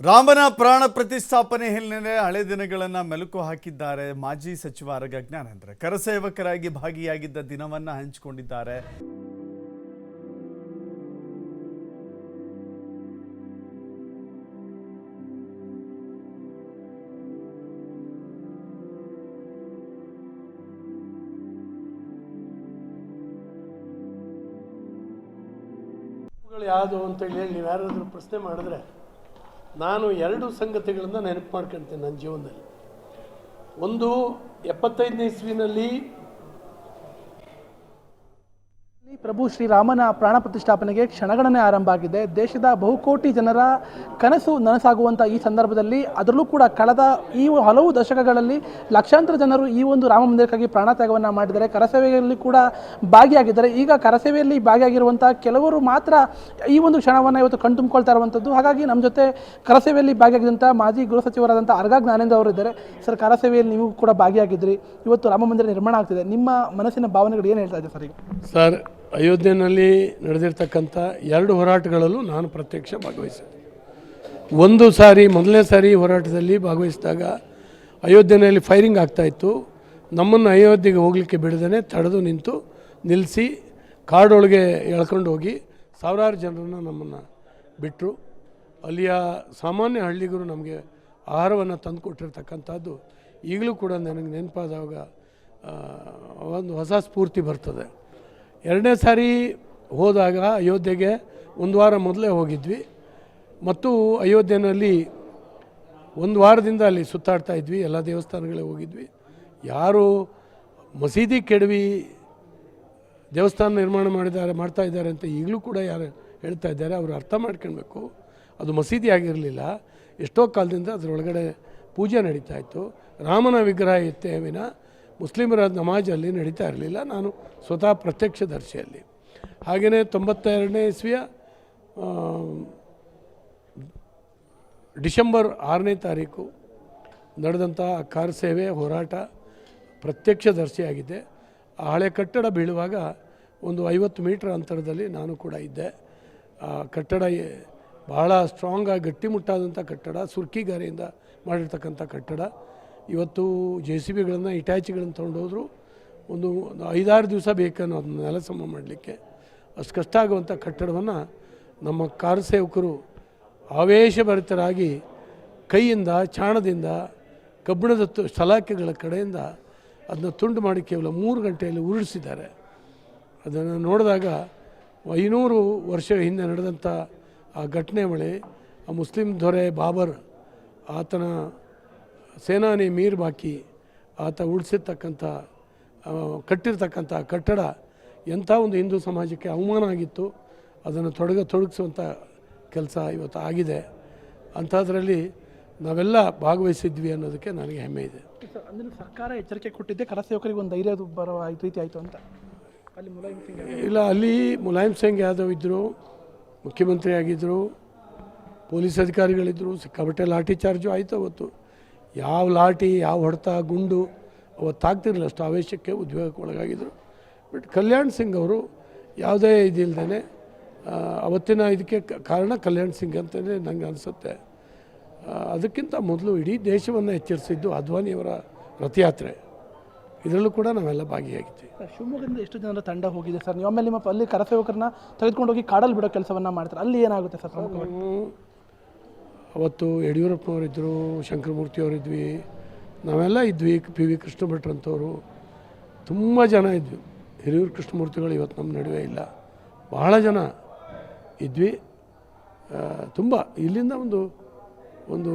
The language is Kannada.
ರಾಮನ ಪ್ರಾಣ ಪ್ರತಿಷ್ಠಾಪನೆ ಹಿನ್ನೆಲೆ ಹಳೆ ದಿನಗಳನ್ನು ಮೆಲುಕು ಹಾಕಿದ್ದಾರೆ ಮಾಜಿ ಸಚಿವ ಅರಗ ಜ್ಞಾನೇಂದ್ರ. ಕರಸೇವಕರಾಗಿ ಭಾಗಿಯಾಗಿದ್ದ ದಿನವನ್ನ ಹಂಚಿಕೊಂಡಿದ್ದಾರೆ. ಯಾವುದು ಅಂತೇಳಿ ಹೇಳಿ ನೀವು ಯಾರಾದರೂ ಪ್ರಶ್ನೆ ಮಾಡಿದ್ರೆ ನಾನು ಎರಡು ಸಂಗತಿಗಳನ್ನು ನೆನಪು ಮಾಡ್ಕೊಳ್ತೇನೆ ನನ್ನ ಜೀವನದಲ್ಲಿ. ಒಂದು ಎಪ್ಪತ್ತೈದನೇ ಇಸ್ವಿನಲ್ಲಿ ಇಲ್ಲಿ ಪ್ರಭು ಶ್ರೀರಾಮನ ಪ್ರಾಣ ಪ್ರತಿಷ್ಠಾಪನೆಗೆ ಕ್ಷಣಗಣನೆ ಆರಂಭ ಆಗಿದೆ. ದೇಶದ ಬಹುಕೋಟಿ ಜನರ ಕನಸು ನನಸಾಗುವಂಥ ಈ ಸಂದರ್ಭದಲ್ಲಿ ಅದರಲ್ಲೂ ಕೂಡ ಕಳೆದ ಈ ಹಲವು ದಶಕಗಳಲ್ಲಿ ಲಕ್ಷಾಂತರ ಜನರು ಈ ಒಂದು ರಾಮ ಮಂದಿರಕ್ಕಾಗಿ ಪ್ರಾಣ ತ್ಯಾಗವನ್ನು ಮಾಡಿದ್ದಾರೆ. ಕರಸೇವೆಯಲ್ಲಿ ಕೂಡ ಭಾಗಿಯಾಗಿದ್ದಾರೆ. ಈಗ ಕರಸೇವೆಯಲ್ಲಿ ಭಾಗಿಯಾಗಿರುವಂಥ ಕೆಲವರು ಮಾತ್ರ ಈ ಒಂದು ಕ್ಷಣವನ್ನು ಇವತ್ತು ಕಣ್ತುಂಬಿಕೊಳ್ತಾ ಇರುವಂಥದ್ದು ಹಾಗಾಗಿ ನಮ್ಮ ಜೊತೆ ಕರಸೇವೆಯಲ್ಲಿ ಭಾಗಿಯಾಗಿದ್ದಂಥ ಮಾಜಿ ಗೃಹ ಸಚಿವರಾದಂಥ ಅರ್ಗ ಜ್ಞಾನೇಂದ್ರ ಅವರು ಇದ್ದಾರೆ. ಸರ್, ಕರಸೇವೆಯಲ್ಲಿ ನೀವು ಕೂಡ ಭಾಗಿಯಾಗಿದ್ರಿ ಇವತ್ತು ರಾಮ ಮಂದಿರ ನಿರ್ಮಾಣ ಆಗ್ತಿದೆ. ನಿಮ್ಮ ಮನಸ್ಸಿನ ಭಾವನೆಗಳು ಏನು ಹೇಳ್ತಾ ಇದೆ ಸರ್ ಈಗ? ಸರ್ ಅಯೋಧ್ಯೆಯಲ್ಲಿ ನಡೆದಿರ್ತಕ್ಕಂಥ ಎರಡು ಹೋರಾಟಗಳಲ್ಲೂ ನಾನು ಪ್ರತ್ಯಕ್ಷ ಭಾಗವಹಿಸಿದೆ. ಒಂದು ಸಾರಿ, ಮೊದಲನೇ ಸಾರಿ ಹೋರಾಟದಲ್ಲಿ ಭಾಗವಹಿಸಿದಾಗ ಅಯೋಧ್ಯೆಯಲ್ಲಿ ಫೈರಿಂಗ್ ಆಗ್ತಾಯಿತ್ತು ನಮ್ಮನ್ನು ಅಯೋಧ್ಯೆಗೆ ಹೋಗಲಿಕ್ಕೆ ಬಿಡದೇ ತಡೆದು ನಿಂತು ನಿಲ್ಲಿಸಿ ಕಾಡೊಳಗೆ ಎಳ್ಕೊಂಡು ಹೋಗಿ ಸಾವಿರಾರು ಜನರನ್ನು ನಮ್ಮನ್ನು ಬಿಟ್ಟರು ಅಲ್ಲಿಯ ಸಾಮಾನ್ಯ ಹಳ್ಳಿಗರು ನಮಗೆ ಆಹಾರವನ್ನು ತಂದು ಕೊಟ್ಟಿರ್ತಕ್ಕಂಥದ್ದು ಈಗಲೂ ಕೂಡ ನನಗೆ ನೆನಪಾದಾಗ ಒಂದು ಹೊಸ ಸ್ಫೂರ್ತಿ ಬರ್ತದೆ. ಎರಡನೇ ಸಾರಿ ಹೋದಾಗ ಅಯೋಧ್ಯೆಗೆ ಒಂದು ವಾರ ಮೊದಲೇ ಹೋಗಿದ್ವಿ. ಮತ್ತು ಅಯೋಧ್ಯೆಯಲ್ಲಿ ಒಂದು ವಾರದಿಂದ ಅಲ್ಲಿ ಸುತ್ತಾಡ್ತಾ ಇದ್ವಿ, ಎಲ್ಲ ದೇವಸ್ಥಾನಗಳಿಗೆ ಹೋಗಿದ್ವಿ. ಯಾರು ಮಸೀದಿ ಕೆಡವಿ ದೇವಸ್ಥಾನ ನಿರ್ಮಾಣ ಮಾಡಿದ್ದಾರೆ, ಮಾಡ್ತಾ ಇದ್ದಾರೆ ಅಂತ ಈಗಲೂ ಕೂಡ ಯಾರು ಹೇಳ್ತಾ ಇದ್ದಾರೆ, ಅವರು ಅರ್ಥ ಮಾಡ್ಕೊಳ್ಬೇಕು. ಅದು ಮಸೀದಿ ಆಗಿರಲಿಲ್ಲ. ಎಷ್ಟೋ ಕಾಲದಿಂದ ಅದರೊಳಗಡೆ ಪೂಜೆ ನಡೀತಾ ಇತ್ತು. ರಾಮನ ವಿಗ್ರಹ ಇತ್ತೇ ವಿನ ಮುಸ್ಲಿಮರ ನಮಾಜಲ್ಲಿ ನಡೀತಾ ಇರಲಿಲ್ಲ. ನಾನು ಸ್ವತಃ ಪ್ರತ್ಯಕ್ಷದರ್ಶಿಯಲ್ಲಿ. ಹಾಗೆಯೇ ತೊಂಬತ್ತೆರಡನೇ ಇಸ್ವಿಯ ಡಿಸೆಂಬರ್ ಆರನೇ ತಾರೀಕು ನಡೆದಂತಹ ಕಾರ್ ಸೇವೆ ಹೋರಾಟ ಪ್ರತ್ಯಕ್ಷದರ್ಶಿಯಾಗಿದ್ದೆ ಆ ಹಳೆ ಕಟ್ಟಡ ಬೀಳುವಾಗ ಒಂದು ಐವತ್ತು ಮೀಟರ್ ಅಂತರದಲ್ಲಿ ನಾನು ಕೂಡ ಇದ್ದೆ. ಆ ಕಟ್ಟಡ ಬಹಳ ಸ್ಟ್ರಾಂಗಾಗಿ ಗಟ್ಟಿಮುಟ್ಟಾದಂಥ ಕಟ್ಟಡ ಸುರ್ಕಿಗಾರಿಯಿಂದ ಮಾಡಿರ್ತಕ್ಕಂಥ ಕಟ್ಟಡ. ಇವತ್ತು ಜೆ ಸಿ ಬಿಗಳನ್ನು ಇಟ್ಯಾಚಿಗಳನ್ನು ತೊಗೊಂಡೋದ್ರು ಒಂದು ಐದಾರು ದಿವಸ ಬೇಕನ್ನೋ ಅದನ್ನ ನೆಲಸಮ ಮಾಡಲಿಕ್ಕೆ ಅಷ್ಟು ಕಷ್ಟ ಆಗುವಂಥ ಕಟ್ಟಡವನ್ನು ನಮ್ಮ ಕಾರ್ ಸೇವಕರು ಆವೇಶಭರಿತರಾಗಿ ಕೈಯಿಂದ, ಚಾಣದಿಂದ, ಕಬ್ಬಿಣದ ಸಲಾಕೆಗಳ ಕಡೆಯಿಂದ ಅದನ್ನ ತುಂಡು ಮಾಡಿ ಕೇವಲ ಮೂರು ಗಂಟೆಯಲ್ಲಿ ಉರುಳಿಸಿದ್ದಾರೆ. ಅದನ್ನು ನೋಡಿದಾಗ ಐನೂರು ವರ್ಷ ಹಿಂದೆ ನಡೆದಂಥ ಆ ಘಟನೆ ಮಳೆ, ಆ ಮುಸ್ಲಿಂ ದೊರೆ ಬಾಬರ್, ಆತನ ಸೇನಾನಿ ಮೀರ್ ಬಾಕಿ ಆತ ಉಳಿಸಿರ್ತಕ್ಕಂಥ ಕಟ್ಟಿರ್ತಕ್ಕಂಥ ಕಟ್ಟಡ ಎಂಥ ಒಂದು ಹಿಂದೂ ಸಮಾಜಕ್ಕೆ ಅವಮಾನ ಆಗಿತ್ತು ಅದನ್ನು ತೊಡಗ ತೊಡಗಿಸುವಂಥ ಕೆಲಸ ಇವತ್ತು ಆಗಿದೆ. ಅಂಥದ್ರಲ್ಲಿ ನಾವೆಲ್ಲ ಭಾಗವಹಿಸಿದ್ವಿ ಅನ್ನೋದಕ್ಕೆ ನನಗೆ ಹೆಮ್ಮೆ ಇದೆ. ಸರ್ ಅಂದ್ರೆ ಸರ್ಕಾರ ಎಚ್ಚರಿಕೆ ಕೊಟ್ಟಿದ್ದೆ ಕರಸೇವಕರಿಗೆ ಒಂದು ಧೈರ್ಯ ಬರೋ ರೀತಿ ಆಯಿತು ಅಂತ. ಅಲ್ಲಿ ಮುಲಾಯಂ ಸಿಂಗ್ ಇಲ್ಲ ಅಲ್ಲಿ ಮುಲಾಯಂ ಸಿಂಗ್ ಯಾದವ್ ಇದ್ದರು ಮುಖ್ಯಮಂತ್ರಿ ಆಗಿದ್ದರು ಪೊಲೀಸ್ ಅಧಿಕಾರಿಗಳಿದ್ದರು ಸಿಕ್ಕಾಪಟ್ಟೆ ಲಾಠಿ ಚಾರ್ಜು ಆಯಿತು ಅವತ್ತು. ಯಾವ ಲಾಟಿ ಯಾವ ಹೊಡೆತ ಗುಂಡು ಅವತ್ತಾಗ್ತಿರಲಿಲ್ಲ. ಅಷ್ಟು ಆವೇಶಕ್ಕೆ ಉದ್ಯೋಗಕ್ಕೆ ಒಳಗಾಗಿದ್ದರು ಬಟ್ ಕಲ್ಯಾಣ್ ಸಿಂಗ್ ಅವರು ಯಾವುದೇ ಇದಿಲ್ಲದೇ ಅವತ್ತಿನ ಇದಕ್ಕೆ ಕಾರಣ ಕಲ್ಯಾಣ್ ಸಿಂಗ್ ಅಂತಲೇ ನನಗೆ ಅನಿಸುತ್ತೆ. ಅದಕ್ಕಿಂತ ಮೊದಲು ಇಡೀ ದೇಶವನ್ನು ಎಚ್ಚರಿಸಿದ್ದು ಅದ್ವಾನಿಯವರ ರಥಯಾತ್ರೆ. ಇದರಲ್ಲೂ ಕೂಡ ನಾವೆಲ್ಲ ಭಾಗಿಯಾಗಿದ್ದೀವಿ ಶಿವಮೊಗ್ಗದಿಂದ ಎಷ್ಟು ಜನರ ತಂಡ ಹೋಗಿದೆ ಸರ್? ನೀವು ಆಮೇಲೆ ನಿಮ್ಮ ಅಲ್ಲಿ ಕರಸೇವಕರನ್ನ ತೆಗೆದುಕೊಂಡು ಹೋಗಿ ಕಾಡಲ್ಲಿ ಬಿಡೋ ಕೆಲಸವನ್ನು ಮಾಡ್ತಾರೆ. ಅಲ್ಲಿ ಏನಾಗುತ್ತೆ ಸರ್ ಅವತ್ತು ಯಡಿಯೂರಪ್ಪನವರಿದ್ದರು ಶಂಕರಮೂರ್ತಿಯವರಿದ್ವಿ, ನಾವೆಲ್ಲ ಇದ್ವಿ ಪಿ ವಿ ಕೃಷ್ಣ ಭಟ್ರಂಥವ್ರು ತುಂಬ ಜನ ಇದ್ವಿ. ಹಿರಿಯೂರು ಕೃಷ್ಣಮೂರ್ತಿಗಳು ಇವತ್ತು ನಮ್ಮ ನಡುವೆ ಇಲ್ಲ. ಬಹಳ ಜನ ಇದ್ವಿ. ತುಂಬ ಇಲ್ಲಿಂದ ಒಂದು ಒಂದು